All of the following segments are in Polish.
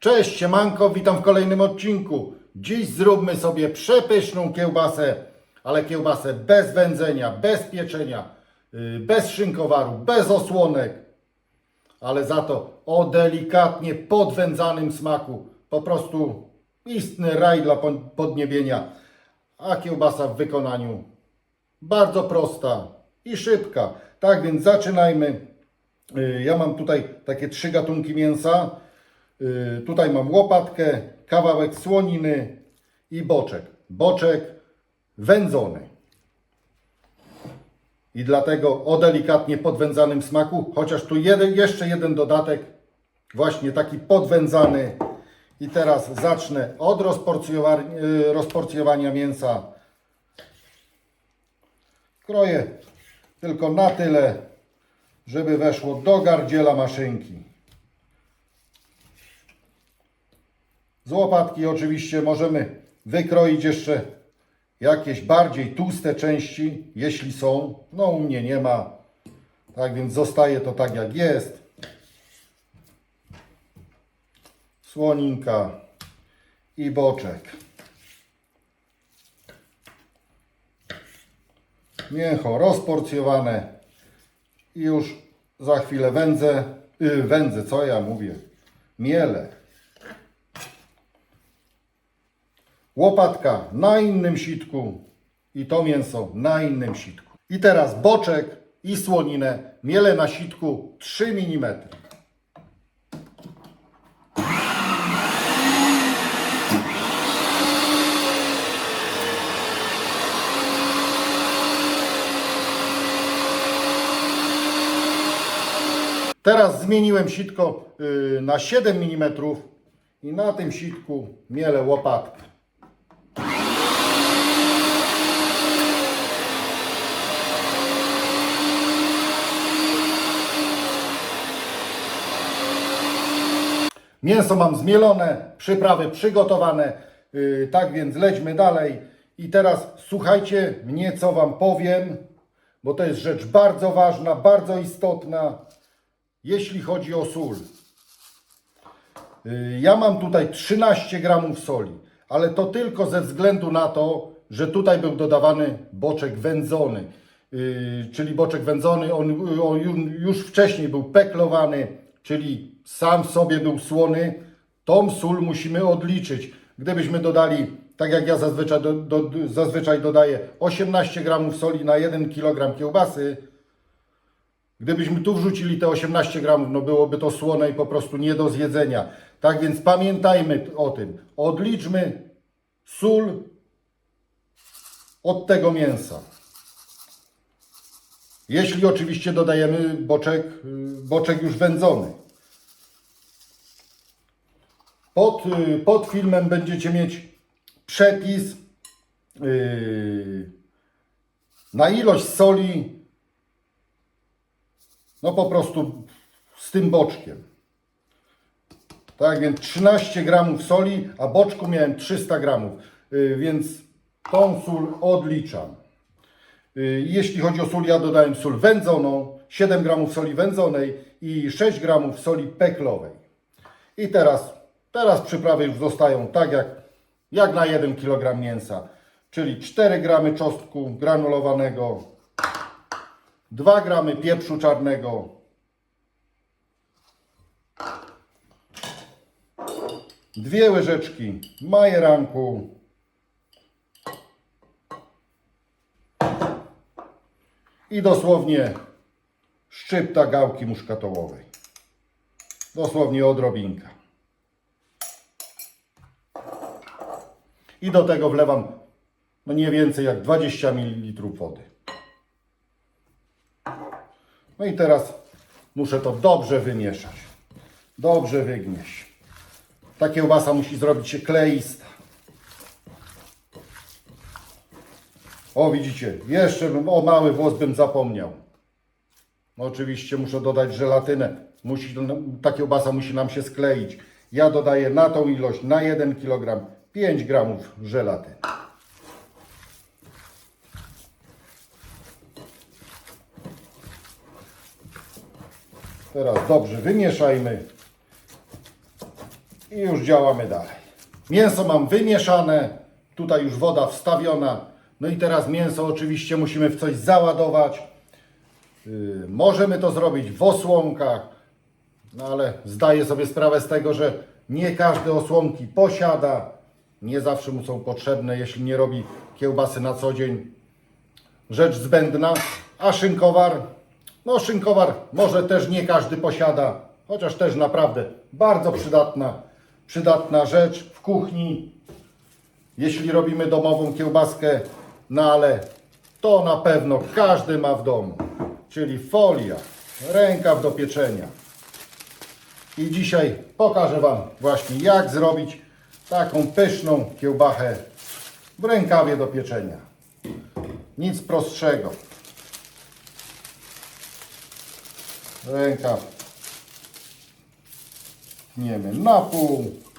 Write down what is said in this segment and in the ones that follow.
Cześć, siemanko, witam w kolejnym odcinku. Dziś zróbmy sobie przepyszną kiełbasę, ale kiełbasę bez wędzenia, bez pieczenia, yy, bez szynkowaru, bez osłonek, ale za to o delikatnie podwędzanym smaku. Po prostu istny raj dla pod- podniebienia. A kiełbasa w wykonaniu bardzo prosta i szybka. Tak więc zaczynajmy. Yy, Ja mam tutaj takie trzy gatunki mięsa. Yy, Tutaj mam łopatkę, kawałek słoniny i boczek. Boczek wędzony. I dlatego o delikatnie podwędzanym smaku, chociaż tu jeden, jeszcze jeden dodatek, właśnie taki podwędzany. I teraz zacznę od yy, rozporcjowania mięsa. Kroję tylko na tyle, żeby weszło do gardziela maszynki. Z łopatki oczywiście możemy wykroić jeszcze jakieś bardziej tłuste części, jeśli są. No u mnie nie ma. Tak więc zostaje to tak jak jest. Słoninka i boczek. Mięcho rozporcjowane i już za chwilę wędzę, yy, wędzę, co ja mówię, miele. Łopatka na innym sitku i to mięso na innym sitku. I teraz boczek i słoninę mielę na sitku 3 mm. Teraz zmieniłem sitko y, na 7 mm i na tym sitku mielę łopatkę. Mięso mam zmielone, przyprawy przygotowane, yy, tak więc lećmy dalej. I teraz słuchajcie mnie, co Wam powiem, bo to jest rzecz bardzo ważna, bardzo istotna, jeśli chodzi o sól. Yy, Ja mam tutaj 13 gramów soli, ale to tylko ze względu na to, że tutaj był dodawany boczek wędzony. Yy, Czyli boczek wędzony, on, on ju- już wcześniej był peklowany, czyli sam sobie był słony. Tą sól musimy odliczyć. Gdybyśmy dodali, tak jak ja zazwyczaj, do, do, zazwyczaj dodaję, 18 gramów soli na 1 kg kiełbasy, Gdybyśmy tu wrzucili te 18 gramów, no byłoby to słone i po prostu nie do zjedzenia. Tak więc pamiętajmy o tym. Odliczmy sól od tego mięsa. Jeśli oczywiście dodajemy boczek, y, boczek już wędzony. Pod, y, pod filmem będziecie mieć przepis yy, na ilość soli no po prostu z tym boczkiem. Tak więc 13 gramów soli, a boczku miałem 300 gramów, Yy, więc tą sól odliczam. Yy, Jeśli chodzi o sól, ja dodałem sól wędzoną, 7 gramów soli wędzonej i 6 gramów soli peklowej. I teraz, teraz przyprawy już zostają tak jak, jak na 1 kg mięsa, czyli 4 gramy czosnku granulowanego, 2 gramy pieprzu czarnego, dwie łyżeczki majeranku, i dosłownie szczypta gałki muszkatołowej. Dosłownie odrobinka. I do tego wlewam no nie więcej jak 20 ml wody. No i teraz muszę to dobrze wymieszać. Dobrze wygnieść. Ta kiełbasa musi zrobić się kleista. O widzicie, jeszcze bym, o mały włos bym zapomniał. No, oczywiście muszę dodać żelatynę. Musi, ta kiełbasa musi nam się skleić. Ja dodaję na tą ilość, na 1 kg, 5 gramów żelatyny. Teraz dobrze wymieszajmy. I już działamy dalej. Mięso mam wymieszane, tutaj już woda wstawiona. No i teraz mięso oczywiście musimy w coś załadować. Yy, możemy to zrobić w osłonkach, no ale zdaję sobie sprawę z tego, że nie każdy osłonki posiada. Nie zawsze mu są potrzebne, jeśli nie robi kiełbasy na co dzień. Rzecz zbędna. A szynkowar? No szynkowar może też nie każdy posiada, chociaż też naprawdę bardzo przydatna, przydatna rzecz w kuchni. Jeśli robimy domową kiełbaskę, no ale to na pewno każdy ma w domu. Czyli folia, rękaw do pieczenia. I dzisiaj pokażę Wam właśnie jak zrobić taką pyszną kiełbachę w rękawie do pieczenia. Nic prostszego. Rękaw tniemy na pół.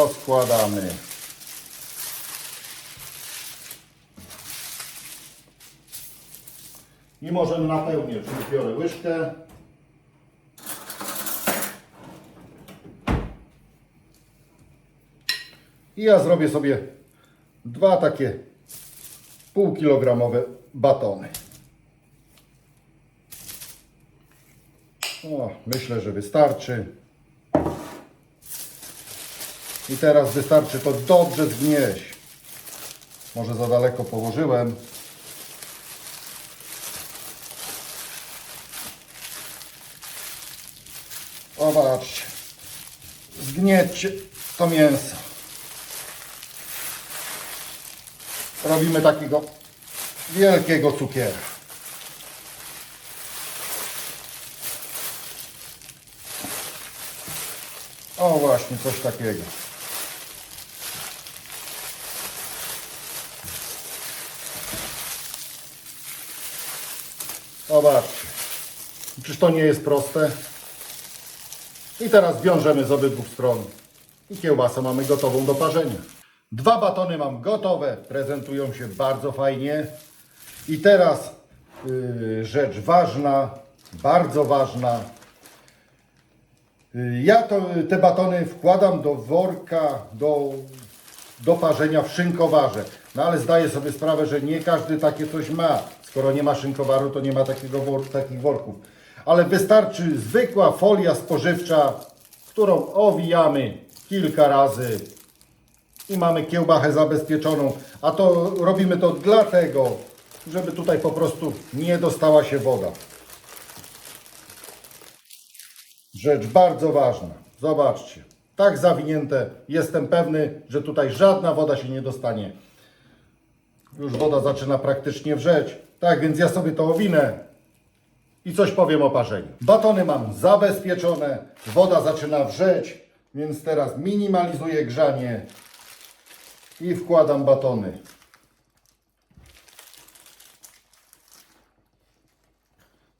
Rozkładamy. I możemy napełnić, biorę łyżkę. I ja zrobię sobie dwa takie półkilogramowe batony. O, myślę, że wystarczy. I teraz wystarczy to dobrze zgnieść. Może za daleko położyłem. Zobaczcie. Zgniecie to mięso. Robimy takiego wielkiego cukiera. O właśnie, coś takiego. Zobaczcie. Czyż to nie jest proste? I teraz wiążemy z obydwu stron. I kiełbasę mamy gotową do parzenia. Dwa batony mam gotowe, prezentują się bardzo fajnie. I teraz yy, rzecz ważna, bardzo ważna. Yy, ja to, te batony wkładam do worka do, do parzenia w szynkowarze. No ale zdaję sobie sprawę, że nie każdy takie coś ma. Skoro nie ma szynkowaru, to nie ma takiego takich worków. Ale wystarczy zwykła folia spożywcza, którą owijamy kilka razy i mamy kiełbachę zabezpieczoną. A to robimy to dlatego, żeby tutaj po prostu nie dostała się woda. Rzecz bardzo ważna. Zobaczcie. Tak zawinięte. Jestem pewny, że tutaj żadna woda się nie dostanie. Już woda zaczyna praktycznie wrzeć. Tak więc ja sobie to owinę i coś powiem o parzeniu. Batony mam zabezpieczone. Woda zaczyna wrzeć, więc teraz minimalizuję grzanie i wkładam batony.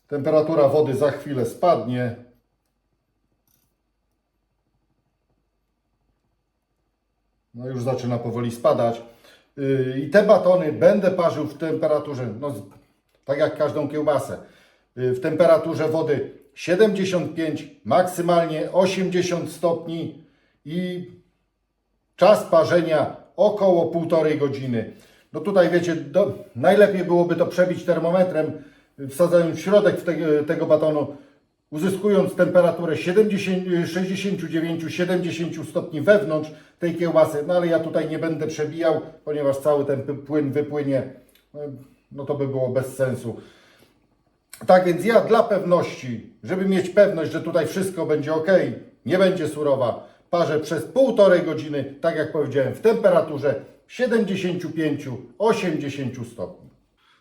Temperatura wody za chwilę spadnie. No już zaczyna powoli spadać. Yy, I te batony będę parzył w temperaturze, no, tak jak każdą kiełbasę, yy, w temperaturze wody 75, maksymalnie 80 stopni i Czas parzenia około półtorej godziny. No tutaj wiecie, do, najlepiej byłoby to przebić termometrem, wsadzając środek te, tego batonu, uzyskując temperaturę 70, 69-70 stopni wewnątrz tej kiełbasy. No ale ja tutaj nie będę przebijał, ponieważ cały ten płyn wypłynie. No, No to by było bez sensu. Tak więc ja dla pewności, żeby mieć pewność, że tutaj wszystko będzie ok, nie będzie surowa, parzę przez półtorej godziny, tak jak powiedziałem, w temperaturze 75-80 stopni.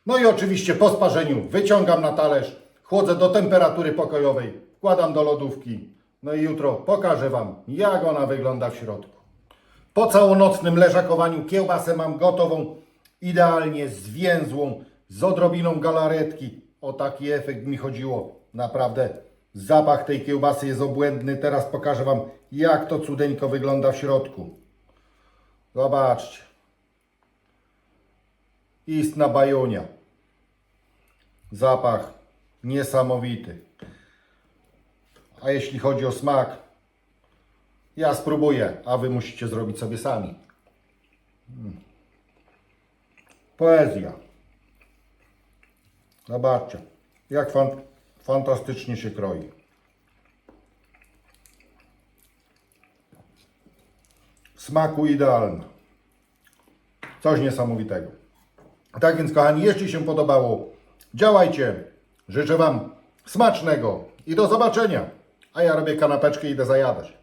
No i oczywiście po sparzeniu wyciągam na talerz, chłodzę do temperatury pokojowej, wkładam do lodówki. No i jutro pokażę Wam, jak ona wygląda w środku. Po całonocnym leżakowaniu kiełbasę mam gotową, idealnie zwięzłą, z odrobiną galaretki. O taki efekt mi chodziło. Naprawdę zapach tej kiełbasy jest obłędny. Teraz pokażę Wam, jak to cudeńko wygląda w środku. Zobaczcie. Istna bajonia. Zapach niesamowity. A jeśli chodzi o smak, ja spróbuję, a wy musicie zrobić sobie sami. Mm. Poezja. Zobaczcie, jak fan, fantastycznie się kroi. Smaku idealna. Coś niesamowitego. Tak więc, kochani, jeśli się podobało, działajcie. Życzę Wam smacznego i do zobaczenia. A ja robię kanapeczkę i idę zajadać.